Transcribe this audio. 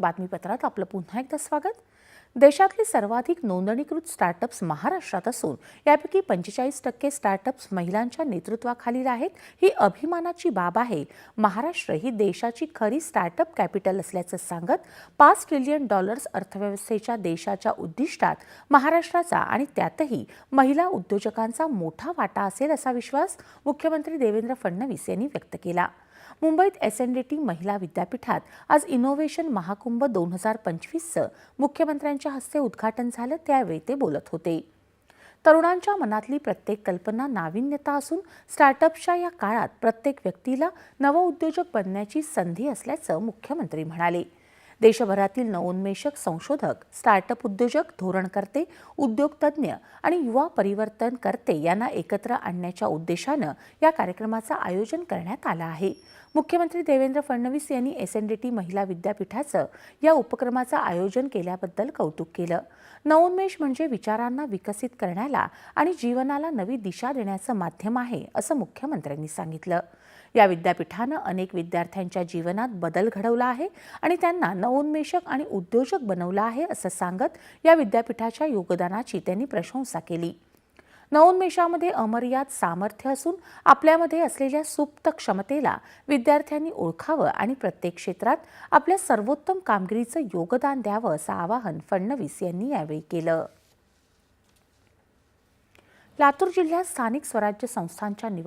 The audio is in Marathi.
बातमीपत्रात आपलं पुन्हा एकदा स्वागत. देशातले सर्वाधिक नोंदणीकृत स्टार्टअप्स महाराष्ट्रात असून यापैकी पंचेचाळीस टक्के स्टार्टअप्स महिलांच्या नेतृत्वाखालील आहेत. ही अभिमानाची बाब आहे. महाराष्ट्र ही देशाची खरी स्टार्टअप कॅपिटल असल्याचं सांगत पाच ट्रिलियन डॉलर्स अर्थव्यवस्थेच्या देशाच्या उद्दिष्टात महाराष्ट्राचा आणि त्यातही महिला उद्योजकांचा मोठा वाटा असेल असा विश्वास मुख्यमंत्री देवेंद्र फडणवीस यांनी व्यक्त केला. मुंबईत एस एन डी टी महिला विद्यापीठात आज इनोव्हेशन महाकुंभ दोन हजार पंचवीसचं मुख्यमंत्र्यांच्या हस्ते उद्घाटन झालं त्यावेळी ते बोलत होते. तरुणांच्या मनातली प्रत्येक कल्पना नाविन्यता असून स्टार्टअपच्या या काळात प्रत्येक व्यक्तीला नवउद्योजक बनण्याची संधी असल्याचं मुख्यमंत्री म्हणाले. देशभरातील नवोन्मेषक संशोधक स्टार्टअप उद्योजक धोरणकर्ते उद्योगतज्ञ आणि युवा परिवर्तनकर्ते यांना एकत्र आणण्याच्या उद्देशानं या कार्यक्रमाचं आयोजन करण्यात आलं आहे. मुख्यमंत्री देवेंद्र फडणवीस यांनी एस एन डी टी महिला विद्यापीठाचं या उपक्रमाचं आयोजन केल्याबद्दल कौतुक केलं. नवोन्मेष म्हणजे विचारांना विकसित करण्याला आणि जीवनाला नवी दिशा देण्याचं माध्यम आहे असं मुख्यमंत्र्यांनी सांगितलं. या विद्यापीठानं अनेक विद्यार्थ्यांच्या जीवनात बदल घडवला आहे आणि त्यांना नवोन्मेषक आणि उद्योजक बनवलं आहे असं सांगत या विद्यापीठाच्या योगदानाची त्यांनी प्रशंसा केली. नवोन्मेषामध्ये अमर्याद सामर्थ्य असून आपल्यामध्ये असलेल्या सुप्त क्षमतेला विद्यार्थ्यांनी ओळखावं आणि प्रत्येक क्षेत्रात आपल्या सर्वोत्तम कामगिरीचं योगदान द्यावं असं आवाहन फडणवीस यांनी यावेळी केलं. लातूर जिल्ह्यात स्थानिक स्वराज्य संस्थांच्या